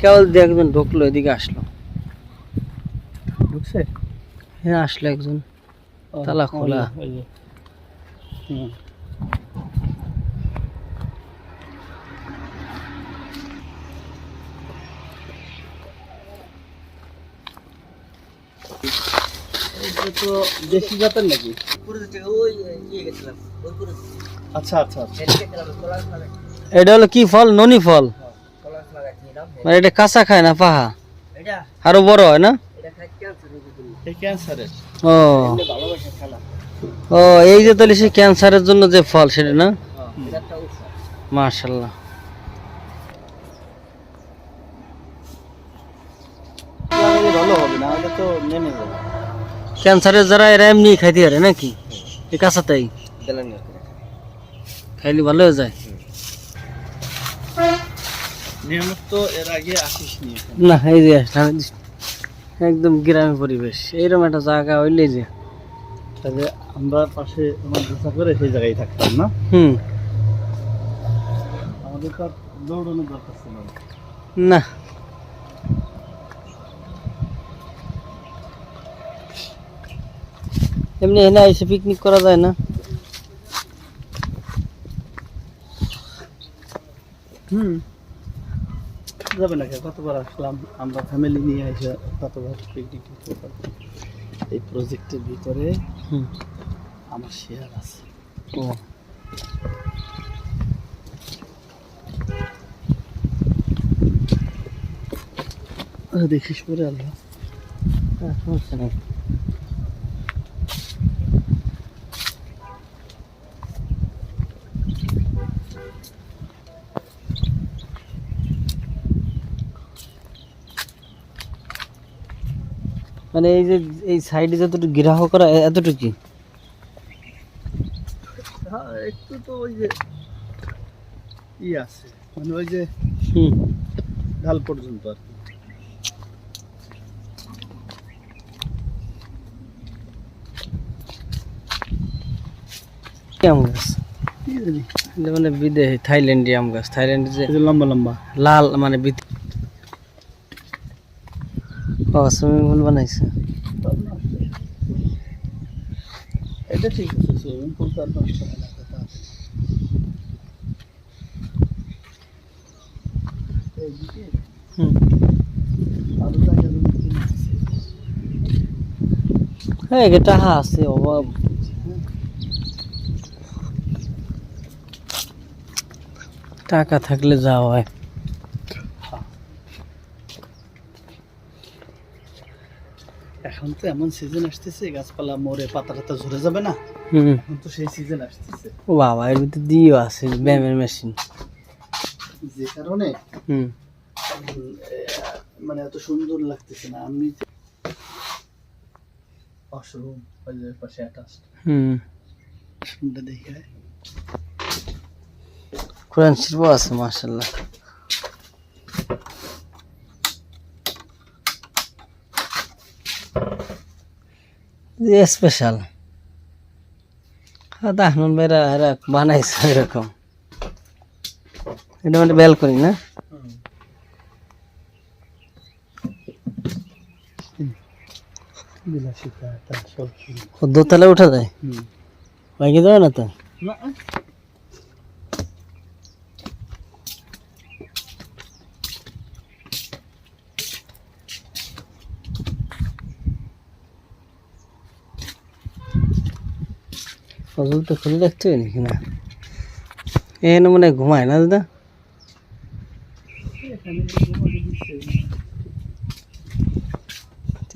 কেবল দিয়ে একজন ঢুকলো এদিকে আসলো। ঢুকছে? হ্যাঁ আসলো একজন। তালা খোলা। তো দেশি জাতের নাকি? আচ্ছা আচ্ছা আচ্ছা। এটা হলো কি ফল? ননি ফল? মানে এটা কাঁচা খায় না পাহা। আরও বড় হয় না? ও। ও এই যে তাহলে সে ক্যান্সারের জন্য যে ফল সেটা না? মার্শাল্লাহ ক্যান্সারের যারা এরা এমনি খাইতে পারে নাকি? এই কাঁচাটাই খাইলে ভালো হয়ে যায়? নিয়মিত তো এর আগে আসিস না এই যে একদম গ্রামে পরিবেশ। এইরকম একটা জায়গা হইলে যে। তাহলে আমরা পাশে আমার দোসা করে সেই জায়গায় থাকতাম না? হুম। আমাদের তো দৌড়ানোর দরকার ছিল না। না। এমনি এনে এসে পিকনিক করা যায় না। হুম। যাবে না কতবার আসলাম আমরা ফ্যামিলি নিয়ে এসে কতবার পিকনিক এই প্রজেক্টের ভিতরে আমার শেয়ার আছে। ও। দেখিস পরে আল্লাহ। আর সমস্যা নেই। মানে এই যে এই সাইডে যতটুকু গ্রাহ করা এতটুকু হ্যাঁ একটু তো ওই যে ই আছে মানে ওই যে ঢাল পর্যন্ত আর কি। আম গাছ? মানে বিদেশি থাইল্যান্ডি আম গাছ থাইল্যান্ডে যে লম্বা লম্বা। লাল মানে ভিত- ও সুইমিং পুল বানাইছে। এটা ঠিক আছে সুইমিং পুল তো আর নষ্ট হয় না কথা। হ্যাঁ এটা হা আছে অভাব। টাকা থাকলে যাওয়া হয়। এখন তো এমন সিজন আসতেছে গাছপালা মরে পাতা টাতা ঝরে যাবে না? হুম এখন তো সেই সিজন আসতেছে। ও বাবা এর ভিতরে দিয়েও আছে ব্যায়ামের মেশিন যে কারণে হুম। মানে এত সুন্দর লাগতেছে না আমি অশরুম ওই পাশে অ্যাটাচ হুম। সুন্দর দেখে কোরআন শিল্প আছে মার্শাল্লাহ স্পেশাল দাহনুন ভাইরা এরা বানাইছে এরকম। এটা মানে ব্যালকনি না? দোতলা উঠা যায়? বাইকে যাবে না তো? তো খুলে রাখতে হবে নাকি না? এখানে মনে হয় ঘুমায় না দাদা?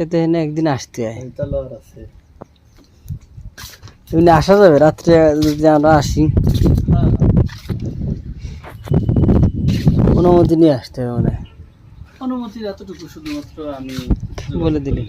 এখানে একদিন আসতে হয়। এমনি আসা যাবে রাত্রে যদি আমরা আসি। অনুমতি নিয়ে আসতে হবে মানে অনুমতির এতটুকু শুধুমাত্র আমি বলে দিলে।